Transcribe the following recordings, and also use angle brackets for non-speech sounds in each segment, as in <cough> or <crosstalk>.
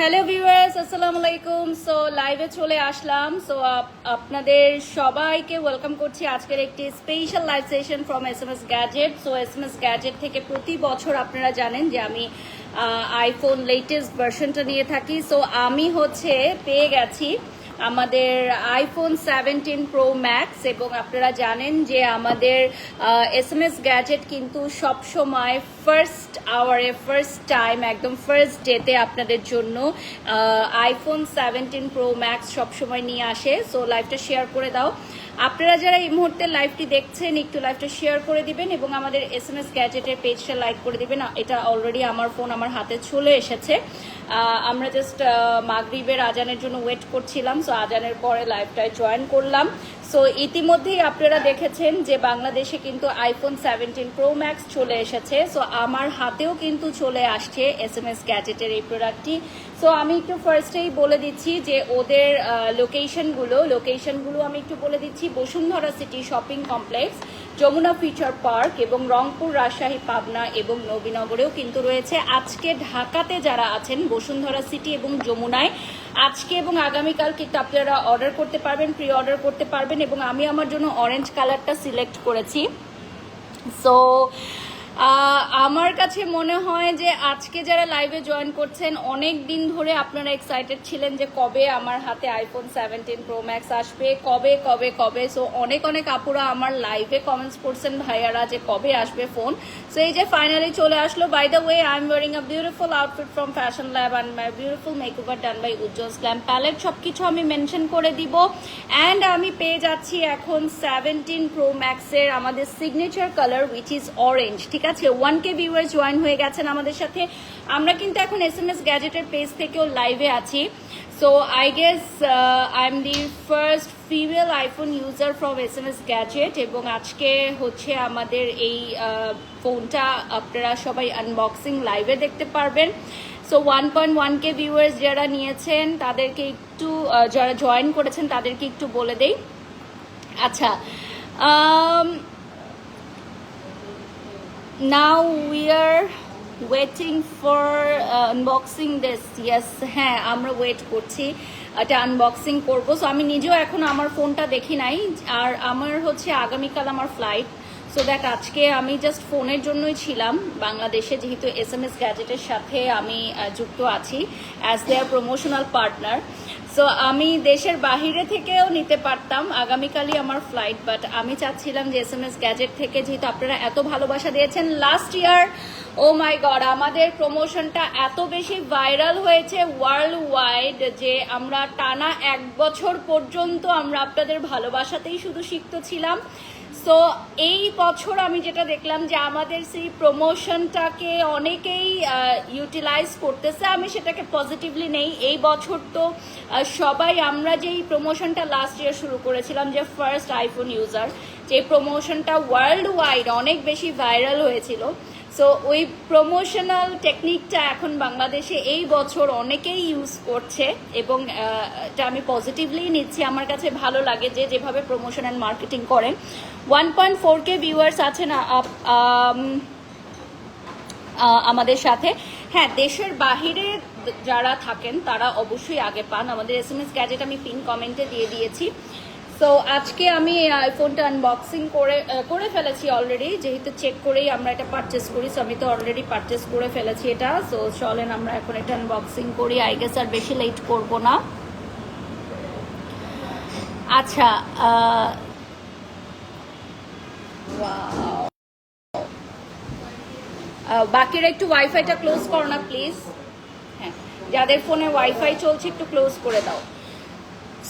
Hello viewers আসসালামু আলাইকুম so লাইভে চলে আসলাম। সো আপনাদের সবাইকে ওয়েলকাম করছি আজকের একটি special live session from S M S gadget so S M S gadget থেকে প্রতি বছর আপনারা জানেন যে আমি আইফোন লেটেস্ট ভার্সনটা নিয়ে থাকি। সো আমি হচ্ছে, পেয়ে গেছি আমাদের আইফোন সেভেন্টিন প্রো ম্যাক্স এবং আপনারা জানেন যে আমাদের এস এম এস গ্যাজেট কিন্তু সবসময় ফার্স্ট আওয়ারে ফার্স্ট টাইম একদম ফার্স্ট ডেতে আপনাদের জন্য আইফোন সেভেন্টিন প্রো ম্যাক্স সবসময় নিয়ে আসে। সো লাইভটা শেয়ার করে দাও। আপনারা যারা এই মুহূর্তে লাইভটি দেখছেন, একটু লাইভটা শেয়ার করে দিবেন এবং আমাদের এস এম এস গ্যাজেটের পেজটা লাইক করে দিবেন। এটা অলরেডি আমার ফোন আমার হাতে চলে এসেছে। আমরা জাস্ট মাগরিবের আজানের জন্য ওয়েট করছিলাম। সো আজানের পরে লাইভটায় জয়েন করলাম। সো ইতিমধ্যেই আপনারা দেখেছেন যে বাংলাদেশে কিন্তু আইফোন সেভেন্টিন প্রো ম্যাক্স চলে এসেছে। সো আমার হাতেও কিন্তু চলে আসছে এস এম এস গ্যাজেটের এই প্রোডাক্টটি সো আমি একটু ফার্স্টেই বলে দিচ্ছি যে ওদের লোকেশনগুলো লোকেশনগুলো আমি একটু বলে দিচ্ছি। Bashundhara city shopping complex Jamuna future park এবং রংপুর, রাজশাহী, পাবনা এবং নবীনগরেও কিন্তু রয়েছে। আজকে ঢাকাতে যারা আছেন, বসুন্ধরা সিটি এবং যমুনায়, আজকে এবং আগামীকাল কিন্তু আপনারা অর্ডার করতে পারবেন প্রি অর্ডার করতে পারবেন এবং আমি আমার জন্য অরেঞ্জ কালারটা সিলেক্ট করেছি। সো আমার কাছে মনে হয় যে আজকে যারা লাইভে জয়েন করছেন, অনেক দিন ধরে আপনারা এক্সাইটেড ছিলেন যে কবে আমার হাতে আইফোন সেভেন্টিন প্রো ম্যাক্স আসবে, কবে কবে কবে? সো অনেক অনেক আপুরা আমার লাইভে কমেন্টস করছেন ভাইয়ারা যে কবে আসবে ফোন সো এই যে ফাইনালি চলে আসলো by the way I am wearing a beautiful outfit from fashion lab and my beautiful makeover done by Ujjwal slam palette সব কিছু আমি মেনশন করে দিব। অ্যান্ড আমি পেয়ে যাচ্ছি এখন সেভেন্টিন প্রো ম্যাক্সের আমাদের signature colour which is orange ঠিক আছে? ওয়ান কে ভিউয়ার জয়েন হয়ে গেছেন আমাদের সাথে। আমরা কিন্তু এখন এস এম এস গ্যাজেটের পেজ থেকেও লাইভে আছি। So I guess I am the first female iPhone user from S M S gadget এবং আজকে হচ্ছে আমাদের এই ফোনটা আপনারা সবাই আনবক্সিং লাইভে দেখতে পারবেন। So one point one K viewers যারা নিয়েছেন, তাদেরকে একটু যারা জয়েন করেছেন, তাদেরকে একটু বলে দেই। আচ্ছা now we are waiting for uh, unboxing this. Yes হ্যাঁ আমরা ওয়েট করছি। এটা আনবক্সিং করব। সো আমি নিজেও এখন আমার ফোনটা দেখি নাই। আর আমার হচ্ছে আগামীকাল আমার ফ্লাইট সো দ্যাট আজকে আমি জাস্ট ফোনের জন্যই ছিলাম। বাংলাদেশে যেহেতু এস এম এস গ্যাজেটের সাথে আমি যুক্ত আছি as their promotional partner so আমি দেশের বাহিরে থেকেও নিতে পারতাম। আগামীকালই আমার ফ্লাইট বাট আমি চাচ্ছিলাম যে এস এম এস গ্যাজেট থেকে যেহেতু আপনারা এত ভালোবাসা দিয়েছেন লাস্ট ইয়ার ও মাই গড আমাদের প্রমোশনটা এত বেশি ভাইরাল হয়েছে ওয়ার্ল্ড ওয়াইড যে আমরা টানা এক বছর পর্যন্ত আমরা আপনাদের ভালোবাসাতেই শুধু শিখত ছিলাম। সো এই বছর আমি যেটা দেখলাম যে আমাদের সেই প্রমোশনটাকে অনেকেই ইউটিলাইজ করতেছে। আমি সেটাকে পজিটিভলি নেই। এই বছর তো সবাই আমরা যেই প্রমোশনটা লাস্ট ইয়ার শুরু করেছিলাম যে ফার্স্ট আইফোন ইউজার যে প্রমোশনটা ওয়ার্ল্ড ওয়াইড অনেক বেশি ভাইরাল হয়েছিল। সো ওই প্রমোশনাল টেকনিকটা এখন বাংলাদেশে এই বছর অনেকেই ইউজ করছে এবং এটা আমি পজিটিভলি নিচ্ছি। আমার কাছে ভালো লাগে যে যেভাবে প্রমোশন অ্যান্ড মার্কেটিং করেন। One point four K viewers um, ah, আমাদের সাথে। হ্যাঁ দেশের বাহিরে যারা থাকেন তারা অবশ্যই আগে পান। আমাদের এস এম এস গ্যাজেট আমি পিন কমেন্টে দিয়ে দিয়েছি। সো আজকে আমি আইফোনটা আনবক্সিং করে করে ফেলেছি অলরেডি যেহেতু চেক করেই আমরা এটা পারচেস করি সো আমি তো অলরেডি পারচেস করে ফেলেছি এটা। সো চলেন আমরা এখন এটা আনবক্সিং করি। আই গেস আর বেশি লেট করব না। আচ্ছা বাকিরা একটু ওয়াইফাইটা ক্লোজ করো না প্লিজ হ্যাঁ যাদের ফোনে ওয়াইফাই চলছে, একটু ক্লোজ করে দাও।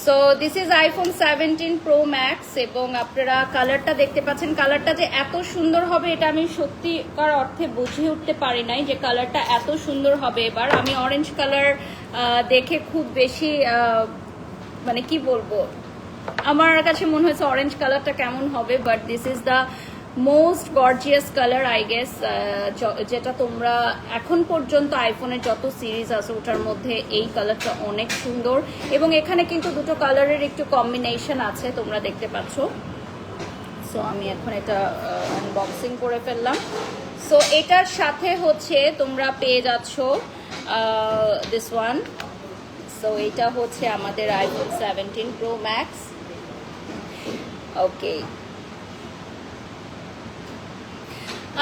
So this is iPhone seventeen pro max এবং আপনারা কালারটা দেখতে পাচ্ছেন। কালারটা যে এত সুন্দর হবে এটা আমি সত্যিকার অর্থে বুঝে উঠতে পারি নাই যে কালারটা এত সুন্দর হবে এবার। আমি অরেঞ্জ কালার দেখে খুব বেশি মানে কি বলব? আমার কাছে মনে হয়েছে অরেঞ্জ কালারটা কেমন হবে but this is the most gorgeous colour I guess যেটা তোমরা এখন পর্যন্ত আইফোনের যত সিরিজ আছে, ওটার মধ্যে এই কালারটা অনেক সুন্দর। এবং এখানে কিন্তু দুটো কালারের একটু কম্বিনেশন আছে, তোমরা দেখতে পাচ্ছ। সো আমি এখন এটা আনবক্সিং করে ফেললাম। সো এটার সাথে হচ্ছে তোমরা পেয়ে যাচ্ছ দিস ওয়ান সো এটা হচ্ছে আমাদের iPhone seventeen pro max okay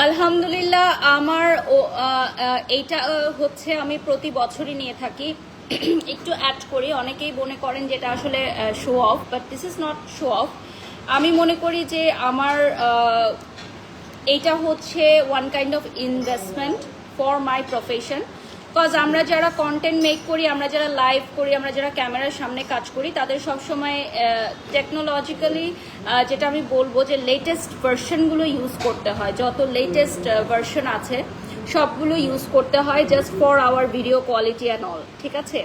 আলহামদুলিল্লাহ, আমার এইটা হচ্ছে আমি প্রতি বছরই নিয়ে থাকি। <clears throat> একটু অ্যাড করি, অনেকেই মনে করেন যেটা আসলে show off but this is not show off আমি মনে করি যে আমার এইটা হচ্ছে one kind of investment for my profession because আমরা যারা কন্টেন্ট মেক করি, আমরা যারা লাইভ করি, আমরা যারা ক্যামেরার সামনে কাজ করি, তাদের সবসময় টেকনোলজিক্যালি যেটা আমি বলব যে লেটেস্ট ভার্সনগুলো ইউজ করতে হয়। যত লেটেস্ট ভার্সন আছে, সবগুলো ইউজ করতে হয় just for our video quality and all ঠিক আছে?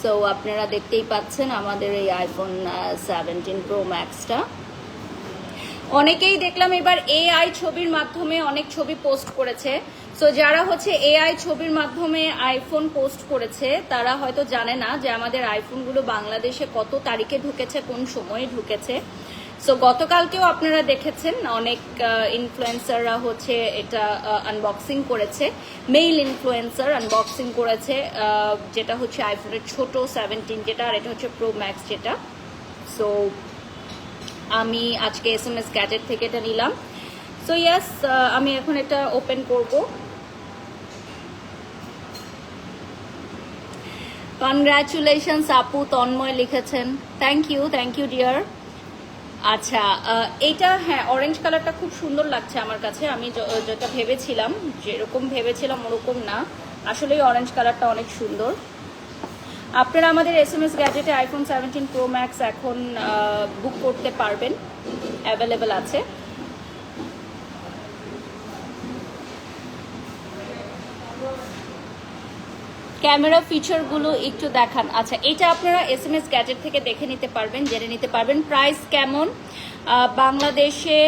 সো আপনারা দেখতেই পাচ্ছেন আমাদের এই আইফোন সেভেন্টিন প্রো ম্যাক্সটা অনেকেই দেখলাম এবার এআই ছবির মাধ্যমে অনেক ছবি পোস্ট করেছে। সো যারা হচ্ছে এআই ছবির মাধ্যমে আইফোন পোস্ট করেছে, তারা হয়তো জানে না যে আমাদের আইফোনগুলো বাংলাদেশে কত তারিখে ঢুকেছে, কোন সময়ে ঢুকেছে। সো গতকালকেও আপনারা দেখেছেন অনেক ইনফ্লুয়েন্সাররা হচ্ছে এটা আনবক্সিং করেছে। মেইল ইনফ্লুয়েন্সার আনবক্সিং করেছে যেটা হচ্ছে আইফোনের ছোট সেভেন্টিন যেটা, আর এটা হচ্ছে প্রো ম্যাক্স যেটা। সো আমি আজকে এস এম এস গ্যাজেট থেকে এটা নিলাম। সো ইয়াস আমি এখন এটা ওপেন করব। কনগ্রাচুলেশনস আপু, তন্ময় লিখেছেন। Thank you thank you dear আচ্ছা এইটা হ্যাঁ অরেঞ্জ কালারটা খুব সুন্দর লাগছে আমার কাছে। আমি যেটা ভেবেছিলাম, যেরকম ভেবেছিলাম ওরকম না। আসলে অরেঞ্জ কালারটা অনেক সুন্দর। আপনারা আমাদের এস এম এস গ্যাজেটে আইফোন সেভেন্টিন প্রো ম্যাক্স এখন বুক করতে পারবেন। অ্যাভেলেবেল আছে। ক্যামেরা ফিচারগুলো একটু দেখান। আচ্ছা এটা আপনারা এস এম এস গ্যাজেট থেকে দেখে নিতে পারবেন, জেনে নিতে পারবেন। প্রাইস কেমন? বাংলাদেশে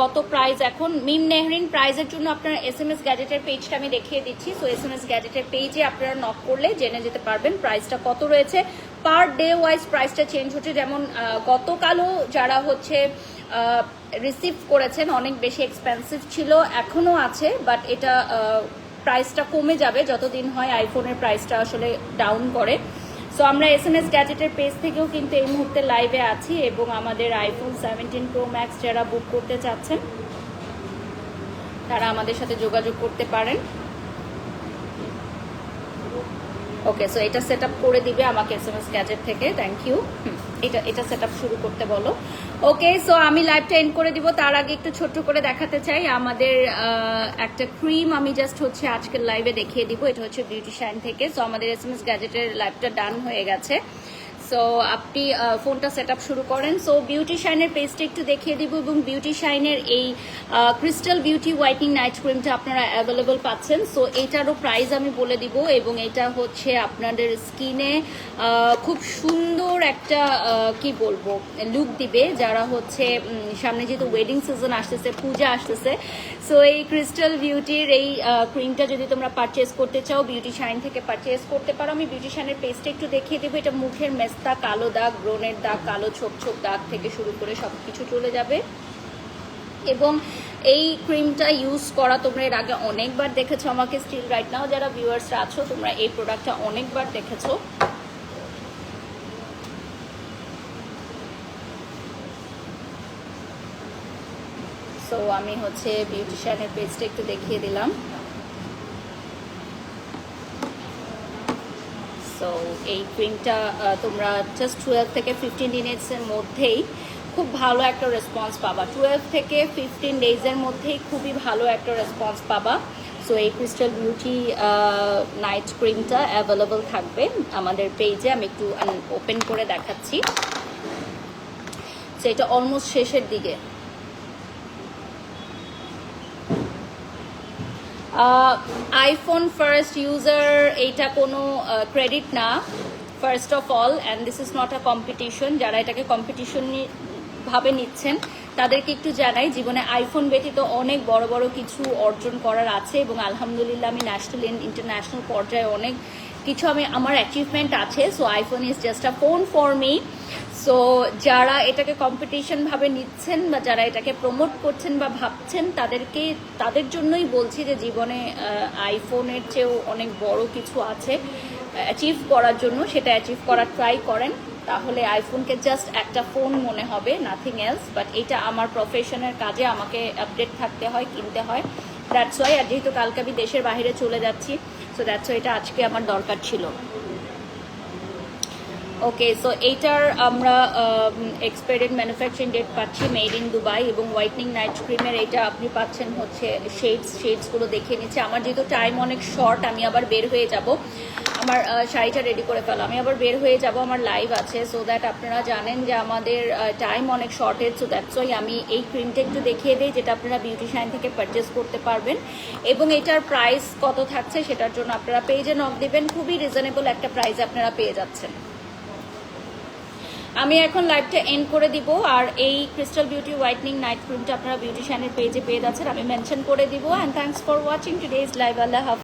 কত প্রাইজ এখন? মিম নেহরিন প্রাইজের জন্য আপনার এস এম এস গ্যাজেটের পেজটা আমি দেখিয়ে দিচ্ছি। সো এস এম এস গ্যাজেটের পেজে আপনারা নক করলে জেনে যেতে পারবেন প্রাইসটা কত রয়েছে। পার ডে ওয়াইজ প্রাইসটা চেঞ্জ হচ্ছে যেমন গতকালও যারা হচ্ছে রিসিভ করেছেন, অনেক বেশি এক্সপেন্সিভ ছিল, এখনও আছে বাট এটা প্রাইসটা কমে যাবে যতদিন হয় আইফোনের প্রাইসটা আসলে ডাউন করে। সো আমরা এস এম এস গ্যাজেটের পেজ থেকেও কিন্তু এই মুহূর্তে লাইভে আছি এবং আমাদের আইফোন সেভেন্টিন প্রো ম্যাক্স যারা বুক করতে চাচ্ছেন, তারা আমাদের সাথে যোগাযোগ করতে পারেন। ওকে সো এটা সেট করে দিবে আমাকে এস এম এস গ্যাজেট থেকে। থ্যাংক ইউ এটা এটা সেট শুরু করতে বলো। ওকে সো আমি লাইভটা এন্ড করে দিব। তার আগে একটু ছোট্ট করে দেখাতে চাই। আমাদের একটা ক্রিম আমি জাস্ট হচ্ছে আজকের লাইভে দেখিয়ে দিব। এটা হচ্ছে বিউটি শাইন থেকে। সো আমাদের এস এম এস গ্যাজেটের লাইভটা ডান হয়ে গেছে। সো আপনি ফোনটা সেট শুরু করেন। সো বিউটি শাইনের পেজটা একটু দেখিয়ে দিব এবং বিউটি শাইনের এই ক্রিস্টাল বিউটি হোয়াইটনিং নাইট ক্রিমটা আপনারা অ্যাভেলেবল পাচ্ছেন। সো এটারও প্রাইস আমি বলে দিব এবং এটা হচ্ছে আপনাদের স্কিনে খুব সুন্দর একটা কি বলব লুক দিবে। যারা হচ্ছে সামনে যেহেতু ওয়েডিং সিজন আসতেছে, পূজা আসতেছে সো এই ক্রিস্টাল বিউটির এই ক্রিমটা যদি তোমরা পারচেস করতে চাও বিউটি শাইন থেকে পারচেস করতে পারো, আমি বিউটি শাইনের পেজটা একটু দেখিয়ে দেবো। এটা মুখের মেস্তা, কালো দাগ, ব্রণের দাগ, কালো ছোপ ছোপ দাগ থেকে শুরু করে সব কিছু চলে যাবে। এবং এই ক্রিমটা ইউজ করা তোমরা এর আগে অনেকবার দেখেছ আমাকে স্টিল রাইট নাও যারা ভিউয়ার্সরা আছো, তোমরা এই প্রোডাক্টটা অনেকবার দেখেছ। সো আমি হচ্ছে বিউটিশিয়ানের পেজটা একটু দেখিয়ে দিলাম। সো এই ক্রিমটা তোমরা জাস্ট টুয়েলভ থেকে ফিফটিন মিনিটসের মধ্যেই খুব ভালো একটা রেসপন্স পাবা। টুয়েলভ থেকে ফিফটিন ডেজের মধ্যেই খুবই ভালো একটা রেসপন্স পাবা। সো এই ক্রিস্টাল বিউটি নাইট ক্রিমটা অ্যাভেলেবল থাকবে আমাদের পেজে আমি একটু ওপেন করে দেখাচ্ছি। সো এটা অলমোস্ট শেষের দিকে। আইফোন ফার্স্ট ইউজার এইটা কোনো ক্রেডিট না first of all and this is not a competition যারা এটাকে কম্পিটিশন ভাবে নিচ্ছেন, তাদেরকে একটু জানাই, জীবনে আইফোন ব্যতীত অনেক বড় বড় কিছু অর্জন করার আছে, এবং আলহামদুলিল্লাহ আমি ন্যাশনাল ইন্টারন্যাশনাল পর্যায়ে অনেক কিছু আমি, আমার অ্যাচিভমেন্ট আছে so iPhone is just a phone for me so যারা এটাকে কম্পিটিশন ভাবে নিচ্ছেন বা যারা এটাকে প্রমোট করছেন বা ভাবছেন, তাদেরকে, তাদের জন্যই বলছি যে জীবনে আইফোনের চেয়েও অনেক বড় কিছু আছে অ্যাচিভ করার জন্য। সেটা অ্যাচিভ করার ট্রাই করেন, তাহলে আইফোনকে জাস্ট একটা ফোন মনে হবে নাথিং এলস বাট এটা আমার প্রফেশনের কাজে আমাকে আপডেট থাকতে হয়, কিনতে হয়। দ্যাটস ওয়াই আর যেহেতু কালকে আমি দেশের বাইরে চলে যাচ্ছি সো দ্যাটস এটা আজকে আমার দরকার ছিল। ওকে সো এইটার আমরা এক্সপায়ার্ড ম্যানুফ্যাকচারিং ডেট পাচ্ছি মেড ইন দুবাই এবং হোয়াইটনিং নাইট ক্রিমের এটা আপনি পাচ্ছেন হচ্ছে শেডস শেডসগুলো দেখে নিচ্ছে। আমার যেহেতু টাইম অনেক শর্ট আমি আবার বের হয়ে যাব। আমার শাড়িটা রেডি করে ফেলো। আমি আবার বের হয়ে যাব, আমার লাইভ আছে সো দ্যাট আপনারা জানেন যে আমাদের টাইম অনেক শর্টেজ সো দ্যাটস ওয়াই আমি এই ক্রিমটা একটু দেখিয়ে দিই, যেটা আপনারা বিউটি শাইন থেকে পারচেস করতে পারবেন। এবং এটার প্রাইস কত থাকছে, সেটার জন্য আপনারা পেজে নক দেবেন। খুবই রিজনেবল একটা প্রাইস আপনারা পেয়ে যাচ্ছেন। আমি এখন লাইভটা এন্ড করে দিব, আর এই ক্রিস্টাল বিউটি হোয়াইটনিং নাইট ক্রিমটা আপনারা বিউটিশিয়ানের পেজে পেয়ে যাচ্ছেন, আমি মেনশন করে দিব। And thanks for watching today's live Allah